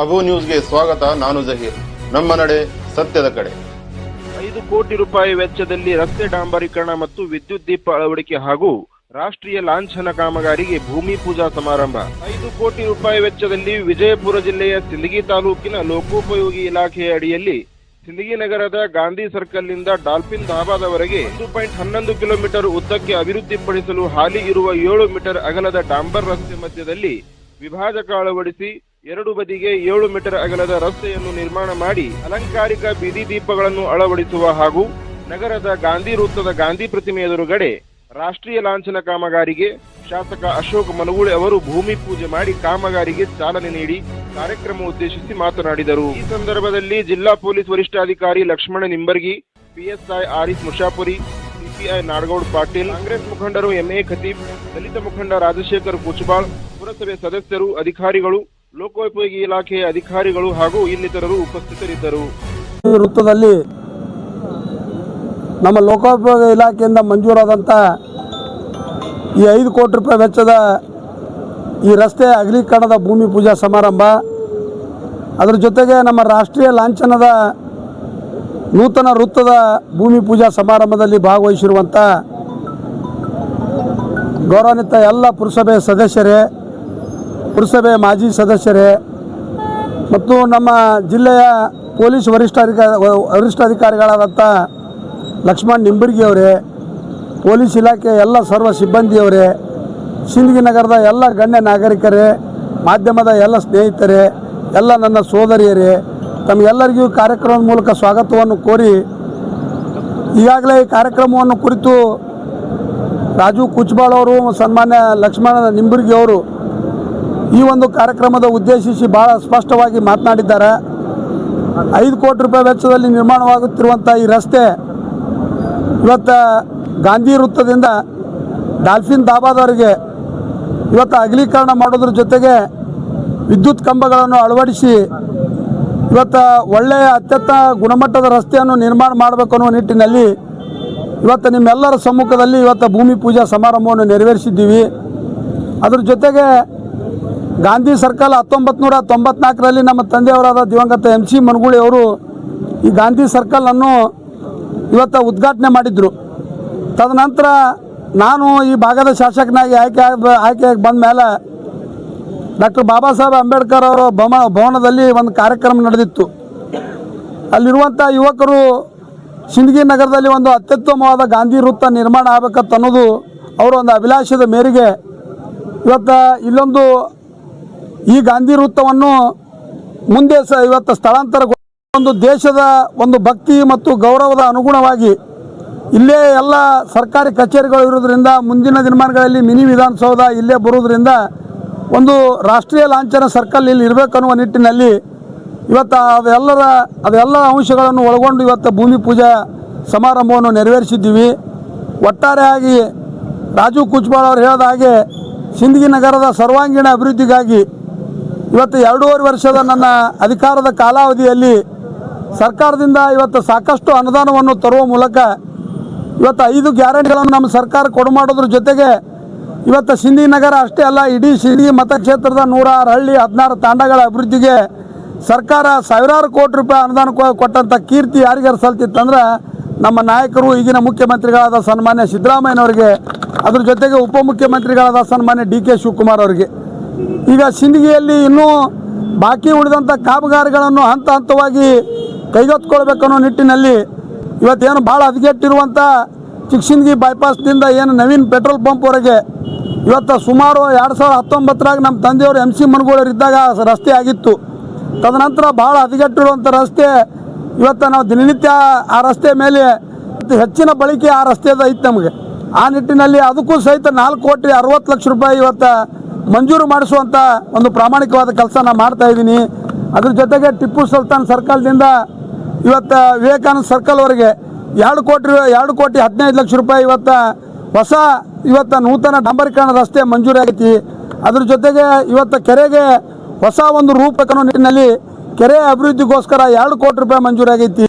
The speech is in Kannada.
ಅಬು ನ್ಯೂಸ್ಗೆ ಸ್ವಾಗತ, ನಾನು ಜಹೀರ್. ನಮ್ಮ ನಡೆ ಸತ್ಯದ ಕಡೆ. ಐದು ಕೋಟಿ ರೂಪಾಯಿ ವೆಚ್ಚದಲ್ಲಿ ರಸ್ತೆ ಡಾಂಬರೀಕರಣ ಮತ್ತು ವಿದ್ಯುತ್ ದೀಪ ಅಳವಡಿಕೆ ಹಾಗೂ ರಾಷ್ಟ್ರೀಯ ಲಾಂಛನ ಕಾಮಗಾರಿಗೆ ಭೂಮಿ ಪೂಜಾ ಸಮಾರಂಭ. ಐದು ಕೋಟಿ ರೂಪಾಯಿ ವೆಚ್ಚದಲ್ಲಿ ವಿಜಯಪುರ ಜಿಲ್ಲೆಯ ಸಿಂದಗಿ ತಾಲೂಕಿನ ಲೋಕೋಪಯೋಗಿ ಇಲಾಖೆಯ ಅಡಿಯಲ್ಲಿ ಸಿಂದಗಿ ನಗರದ ಗಾಂಧಿ ಸರ್ಕಲ್ನಿಂದ ಡಾಲ್ಫಿನ್ ಧಾಬಾದವರೆಗೆ ಒಂದು ಪಾಯಿಂಟ್ ಹನ್ನೊಂದು ಕಿಲೋಮೀಟರ್ ಉದ್ದಕ್ಕೆ ಅಭಿವೃದ್ಧಿಪಡಿಸಲು ಹಾಲಿ ಇರುವ ಏಳು ಮೀಟರ್ ಅಗಲದ ಡಾಂಬರ್ ರಸ್ತೆ ಮಧ್ಯದಲ್ಲಿ ವಿಭಾಜಕ ಅಳವಡಿಸಿ ಎರಡು ಬದಿಗೆ ಏಳು ಮೀಟರ್ ಅಗಲದ ರಸ್ತೆಯನ್ನು ನಿರ್ಮಾಣ ಮಾಡಿ ಅಲಂಕಾರಿಕ ಬೀದಿ ದೀಪಗಳನ್ನು ಅಳವಡಿಸುವ ಹಾಗೂ ನಗರದ ಗಾಂಧಿ ವೃತ್ತದ ಗಾಂಧಿ ಪ್ರತಿಮೆ ಎದುರುಗಡೆ ರಾಷ್ಟ್ರೀಯ ಲಾಂಛನ ಕಾಮಗಾರಿಗೆ ಶಾಸಕ ಅಶೋಕ್ ಮನಗೂಳಿ ಅವರು ಭೂಮಿ ಪೂಜೆ ಮಾಡಿ ಕಾಮಗಾರಿಗೆ ಚಾಲನೆ ನೀಡಿ ಕಾರ್ಯಕ್ರಮ ಉದ್ದೇಶಿಸಿ ಮಾತನಾಡಿದರು. ಈ ಸಂದರ್ಭದಲ್ಲಿ ಜಿಲ್ಲಾ ಪೊಲೀಸ್ ವರಿಷ್ಠಾಧಿಕಾರಿ ಲಕ್ಷ್ಮಣ ನಿಂಬರ್ಗಿ, ಪಿಎಸ್ಐ ಆರಿಫ್ ಮುಷಾಪುರಿ, ಸಿಪಿಐ ನಾಡಗೌಡ ಪಾಟೀಲ್, ಕಾಂಗ್ರೆಸ್ ಮುಖಂಡರು ಎಂಎ ಖತೀಬ್, ದಲಿತ ಮುಖಂಡ ರಾಜಶೇಖರ್ ಕುಚ್ಬಾಳ್, ಪುರಸಭೆ ಸದಸ್ಯರು, ಅಧಿಕಾರಿಗಳು ಲೋಕೋಪಯೋಗಿ ಇಲಾಖೆಯ ಅಧಿಕಾರಿಗಳು ಹಾಗೂ ಇನ್ನಿತರರು ಉಪಸ್ಥಿತರಿದ್ದರು. ವೃತ್ತದಲ್ಲಿ ನಮ್ಮ ಲೋಕೋಪಯೋಗಿ ಇಲಾಖೆಯಿಂದ ಮಂಜೂರಾದಂಥ ಈ ಐದು ಕೋಟಿ ರೂಪಾಯಿ ವೆಚ್ಚದ ಈ ರಸ್ತೆ ಅಗಲೀಕರಣದ ಭೂಮಿ ಪೂಜಾ ಸಮಾರಂಭ, ಅದರ ಜೊತೆಗೆ ನಮ್ಮ ರಾಷ್ಟ್ರೀಯ ಲಾಂಛನದ ನೂತನ ವೃತ್ತದ ಭೂಮಿ ಪೂಜಾ ಸಮಾರಂಭದಲ್ಲಿ ಭಾಗವಹಿಸಿರುವಂಥ ಗೌರವಾನ್ವಿತ ಎಲ್ಲ ಪುರಸಭೆ ಸದಸ್ಯರೇ ಪುರಸಭೆ ಮಾಜಿ ಸದಸ್ಯರೇ ಮತ್ತು ನಮ್ಮ ಜಿಲ್ಲೆಯ ಪೊಲೀಸ್ ವರಿಷ್ಠಾಧಿಕಾರಿ ವರಿಷ್ಠಾಧಿಕಾರಿಗಳಾದಂಥ ಲಕ್ಷ್ಮಣ್ ನಿಂಬುರ್ಗಿ ಅವರೇ, ಪೊಲೀಸ್ ಇಲಾಖೆಯ ಎಲ್ಲ ಸರ್ವ ಸಿಬ್ಬಂದಿಯವರೇ ನಗರದ ಎಲ್ಲ ಗಣ್ಯ ನಾಗರಿಕರೇ, ಮಾಧ್ಯಮದ ಎಲ್ಲ ಸ್ನೇಹಿತರೇ, ಎಲ್ಲ ನನ್ನ ಸೋದರಿಯರೇ, ತಮಗೆಲ್ಲರಿಗೂ ಕಾರ್ಯಕ್ರಮದ ಮೂಲಕ ಸ್ವಾಗತವನ್ನು ಕೋರಿ ಈಗಾಗಲೇ ಈ ಕಾರ್ಯಕ್ರಮವನ್ನು ಕುರಿತು ರಾಜು ಕುಚ್ಬಾಳ್ ಅವರು ಸನ್ಮಾನ್ಯ ಲಕ್ಷ್ಮಣ ನಿಂಬರ್ಗಿ ಅವರು ಈ ಒಂದು ಕಾರ್ಯಕ್ರಮದ ಉದ್ದೇಶಿಸಿ ಭಾಳ ಸ್ಪಷ್ಟವಾಗಿ ಮಾತನಾಡಿದ್ದಾರೆ. ಐದು ಕೋಟಿ ರೂಪಾಯಿ ವೆಚ್ಚದಲ್ಲಿ ನಿರ್ಮಾಣವಾಗುತ್ತಿರುವಂಥ ಈ ರಸ್ತೆ ಇವತ್ತು ಗಾಂಧಿ ವೃತ್ತದಿಂದ ಡಾಲ್ಫಿನ್ ದಾಬಾದವರಿಗೆ ಇವತ್ತು ಅಗಲೀಕರಣ ಮಾಡೋದ್ರ ಜೊತೆಗೆ ವಿದ್ಯುತ್ ಕಂಬಗಳನ್ನು ಅಳವಡಿಸಿ ಇವತ್ತು ಒಳ್ಳೆಯ ಅತ್ಯಂತ ಗುಣಮಟ್ಟದ ರಸ್ತೆಯನ್ನು ನಿರ್ಮಾಣ ಮಾಡಬೇಕು ಅನ್ನುವ ನಿಟ್ಟಿನಲ್ಲಿ ಇವತ್ತು ನಿಮ್ಮೆಲ್ಲರ ಸಮ್ಮುಖದಲ್ಲಿ ಇವತ್ತು ಭೂಮಿ ಪೂಜಾ ಸಮಾರಂಭವನ್ನು ನೆರವೇರಿಸಿದ್ದೀವಿ. ಅದ್ರ ಜೊತೆಗೆ ಗಾಂಧಿ ಸರ್ಕಲ್ ಹತ್ತೊಂಬತ್ತು ನೂರ ತೊಂಬತ್ನಾಲ್ಕರಲ್ಲಿ ನಮ್ಮ ತಂದೆಯವರಾದ ದಿವಂಗತ ಎಂ ಸಿ ಮನಗುಳಿ ಅವರು ಈ ಗಾಂಧಿ ಸರ್ಕಲನ್ನು ಇವತ್ತು ಉದ್ಘಾಟನೆ ಮಾಡಿದರು. ತದನಂತರ ನಾನು ಈ ಭಾಗದ ಶಾಸಕನಾಗಿ ಆಯ್ಕೆ ಆಯ್ಕೆ ಬಂದ ಮೇಲೆ ಡಾಕ್ಟರ್ ಬಾಬಾ ಸಾಹೇಬ್ ಅಂಬೇಡ್ಕರ್ ಅವರ ಭವ ಭವನದಲ್ಲಿ ಒಂದು ಕಾರ್ಯಕ್ರಮ ನಡೆದಿತ್ತು. ಅಲ್ಲಿರುವಂಥ ಯುವಕರು ಸಿಂದಗಿ ನಗರದಲ್ಲಿ ಒಂದು ಅತ್ಯುತ್ತಮವಾದ ಗಾಂಧಿ ವೃತ್ತ ನಿರ್ಮಾಣ ಅನ್ನೋದು ಅವರ ಒಂದು ಅಭಿಲಾಷದ ಮೇರೆಗೆ ಇವತ್ತು ಇಲ್ಲೊಂದು ಈ ಗಾಂಧಿ ವೃತ್ತವನ್ನು ಮುಂದೆ ಸ ಇವತ್ತು ಸ್ಥಳಾಂತರ ಒಂದು ದೇಶದ ಒಂದು ಭಕ್ತಿ ಮತ್ತು ಗೌರವದ ಅನುಗುಣವಾಗಿ ಇಲ್ಲೇ ಎಲ್ಲ ಸರ್ಕಾರಿ ಕಚೇರಿಗಳು ಇರೋದ್ರಿಂದ ಮುಂದಿನ ದಿನಮಾನಗಳಲ್ಲಿ ಮಿನಿ ವಿಧಾನಸೌಧ ಇಲ್ಲೇ ಬರೋದ್ರಿಂದ ಒಂದು ರಾಷ್ಟ್ರೀಯ ಲಾಂಛನ ಸರ್ಕಲ್ ಇಲ್ಲಿ ಇರಬೇಕನ್ನುವ ನಿಟ್ಟಿನಲ್ಲಿ ಇವತ್ತು ಅದೆಲ್ಲರ ಅದೆಲ್ಲ ಅಂಶಗಳನ್ನು ಒಳಗೊಂಡು ಇವತ್ತು ಭೂಮಿ ಪೂಜಾ ಸಮಾರಂಭವನ್ನು ನೆರವೇರಿಸಿದ್ದೀವಿ. ಒಟ್ಟಾರೆಯಾಗಿ ರಾಜು ಕುಚ್ಬಾಳ್ ಅವರು ಹೇಳಿದ ಹಾಗೆ ಸಿಂದಗಿ ನಗರದ ಸರ್ವಾಂಗೀಣ ಅಭಿವೃದ್ಧಿಗಾಗಿ ಇವತ್ತು ಎರಡೂವರೆ ವರ್ಷದ ನನ್ನ ಅಧಿಕಾರದ ಕಾಲಾವಧಿಯಲ್ಲಿ ಸರ್ಕಾರದಿಂದ ಇವತ್ತು ಸಾಕಷ್ಟು ಅನುದಾನವನ್ನು ತರುವ ಮೂಲಕ ಇವತ್ತು ಐದು ಗ್ಯಾರಂಟಿಗಳನ್ನು ನಮ್ಮ ಸರ್ಕಾರ ಕೊಡು ಮಾಡೋದ್ರ ಜೊತೆಗೆ ಇವತ್ತು ಸಿಂಧಿ ನಗರ ಅಷ್ಟೇ ಅಲ್ಲ, ಇಡೀ ಸಿಂಧಿ ಮತಕ್ಷೇತ್ರದ ನೂರಾರು ಹಳ್ಳಿ, ಹದಿನಾರು ತಾಂಡಗಳ ಅಭಿವೃದ್ಧಿಗೆ ಸರ್ಕಾರ ಸಾವಿರಾರು ಕೋಟಿ ರೂಪಾಯಿ ಅನುದಾನ ಕೊಟ್ಟಂಥ ಕೀರ್ತಿ ಯಾರಿಗಾರು ಸಲ್ತಿತ್ತಂದ್ರೆ ನಮ್ಮ ನಾಯಕರು, ಈಗಿನ ಮುಖ್ಯಮಂತ್ರಿಗಳಾದ ಸನ್ಮಾನ್ಯ ಸಿದ್ದರಾಮಯ್ಯನವರಿಗೆ, ಅದ್ರ ಜೊತೆಗೆ ಉಪಮುಖ್ಯಮಂತ್ರಿಗಳಾದ ಸನ್ಮಾನ್ಯ ಡಿ ಕೆ ಶಿವಕುಮಾರ್ ಅವರಿಗೆ. ಈಗ ಸಿಂದಗಿಯಲ್ಲಿ ಇನ್ನೂ ಬಾಕಿ ಉಳಿದಂಥ ಕಾಮಗಾರಿಗಳನ್ನು ಹಂತ ಹಂತವಾಗಿ ಕೈಗೆತ್ತಿಕೊಳ್ಬೇಕನ್ನೋ ನಿಟ್ಟಿನಲ್ಲಿ ಇವತ್ತೇನು ಭಾಳ ಹದಗೆಟ್ಟಿರುವಂಥ ಚಿಕ್ಸಿಂದಗಿ ಬೈಪಾಸ್ನಿಂದ ಏನು ನವೀನ್ ಪೆಟ್ರೋಲ್ ಪಂಪ್ವರೆಗೆ ಇವತ್ತು ಸುಮಾರು ಎರಡು ಸಾವಿರದ ಹತ್ತೊಂಬತ್ತರಾಗ ನಮ್ಮ ತಂದೆಯವರು ಎಂ ಸಿ ಮನ್ಗೋಳರಿದ್ದಾಗ ರಸ್ತೆ ಆಗಿತ್ತು. ತದನಂತರ ಭಾಳ ಹದಗೆಟ್ಟಿರುವಂಥ ರಸ್ತೆ ಇವತ್ತು ನಾವು ದಿನನಿತ್ಯ ಆ ರಸ್ತೆ ಮೇಲೆ ಹೆಚ್ಚಿನ ಬಳಕೆ ಆ ರಸ್ತೆದ ಐತೆ ನಮಗೆ. ಆ ನಿಟ್ಟಿನಲ್ಲಿ ಅದಕ್ಕೂ ಸಹಿತ ನಾಲ್ಕು ಕೋಟಿ ಅರವತ್ತು ಲಕ್ಷ ರೂಪಾಯಿ ಇವತ್ತು ಮಂಜೂರು ಮಾಡಿಸುವಂಥ ಒಂದು ಪ್ರಾಮಾಣಿಕವಾದ ಕೆಲಸ ನಾನು ಮಾಡ್ತಾ ಇದ್ದೀನಿ. ಅದ್ರ ಜೊತೆಗೆ ಟಿಪ್ಪು ಸುಲ್ತಾನ್ ಸರ್ಕಲ್ದಿಂದ ಇವತ್ತು ವಿವೇಕಾನಂದ ಸರ್ಕಲ್ವರೆಗೆ ಎರಡು ಕೋಟಿ ಎರಡು ಕೋಟಿ ಹದಿನೈದು ಲಕ್ಷ ರೂಪಾಯಿ ಇವತ್ತು ಹೊಸ ಇವತ್ತು ನೂತನ ಡಾಂಬರೀಕರಣ ರಸ್ತೆ ಮಂಜೂರಿ ಆಗೈತಿ. ಅದ್ರ ಜೊತೆಗೆ ಇವತ್ತು ಕೆರೆಗೆ ಹೊಸ ಒಂದು ರೂಪಕನ ನಿಟ್ಟಿನಲ್ಲಿ ಕೆರೆ ಅಭಿವೃದ್ಧಿಗೋಸ್ಕರ ಎರಡು ಕೋಟಿ ರೂಪಾಯಿ ಮಂಜೂರಾಗೈತಿ.